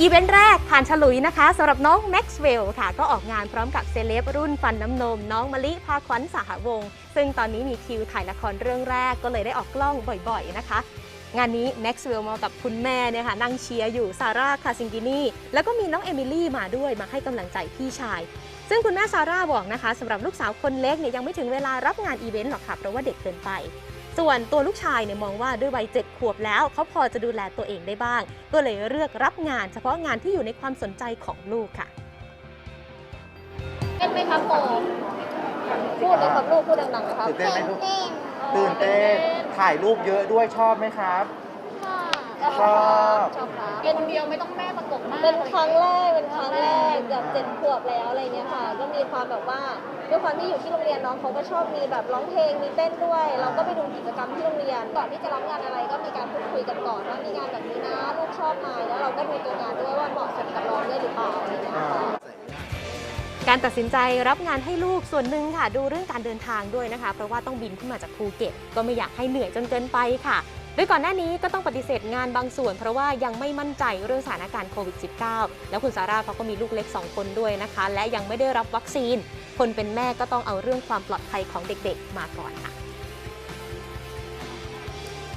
อีเวนต์แรกผ่านฉลุยนะคะสำหรับน้องแม็กซ์เวลค่ะ ก็ออกงานพร้อมกับเซเลบรุ่นฟันน้ำนม น้องมะลิพาขวัญสหวง ซึ่งตอนนี้มีคิวถ่ายละครเรื่องแรกก็เลยได้ออกกล้องบ่อยๆนะคะ งานนี้แม็กซ์เวลมากับคุณแม่เนี่ยค่ะนั่งเชียร์อยู่ซาร่าคาซิงกินีแล้วก็มีน้องเอมิลี่มาด้วยมาให้กำลังใจพี่ชาย ซึ่งคุณแม่ซาร่าบอกนะคะสำหรับลูกสาวคนเล็กเนี่ยยังไม่ถึงเวลารับงานอีเวนต์หรอกค่ะเพราะว่าเด็กเกินไป ส่วนตัวลูกชายเนี่ยมองว่าด้วยวัยเจ็ดขวบแล้วเขาพอจะดูแลตัวเองได้บ้าง ก็เลยเลือกรับงานเฉพาะงานที่อยู่ในความสนใจของลูกค่ะเป็นไหมครับโมพูดเลยครับลูกพูดดังๆนะครับตื่นเต้นไหมลูกตื่นเต้นถ่ายรูปเยอะด้วยชอบไหมครับชอบชอบครับเป็นคนเดียวไม่ต้องแม่ประกบหน้าเป็นครั้งแรกเป็นครั้งแรกแบบเจ็ดขวบแล้วอะไรเงี้ยค่ะ ก็มีความแบบว่าด้วยความที่อยู่ที่โรงเรียนน้องเขาก็ชอบมีแบบร้องเพลงมีเต้นด้วย เราก็ไปดูกิจกรรมที่โรงเรียนก่อนที่จะรับงานอะไรก็มีการพูดคุยกันก่อนว่ามีงานแบบนี้นะลูกชอบไหมแล้วเราก็ดูตัวงานด้วยว่าเหมาะสมกับเราด้วยหรือเปล่าอะไรเงี้ยค่ะการตัดสินใจรับงานให้ลูกส่วนหนึ่งค่ะ ดูเรื่องการเดินทางด้วยนะคะ เพราะว่าต้องบินขึ้นมาจากภูเก็ต ก็ไม่อยากให้เหนื่อยจนเกินไปค่ะ ดยก่อนหน้านี้ก็ต้องปฏิเสธงานบางส่วน เพราะว่ายังไม่มั่นใจเรื่องสถานการณ์โควิด -19 แล้วคุณซาร่าเขาก็มีลูกเล็ก 2 คนด้วยนะคะ และยังไม่ได้รับวัคซีน คนเป็นแม่ก็ต้องเอาเรื่องความปลอดภัยของเด็กๆ มาก่อนค่ะ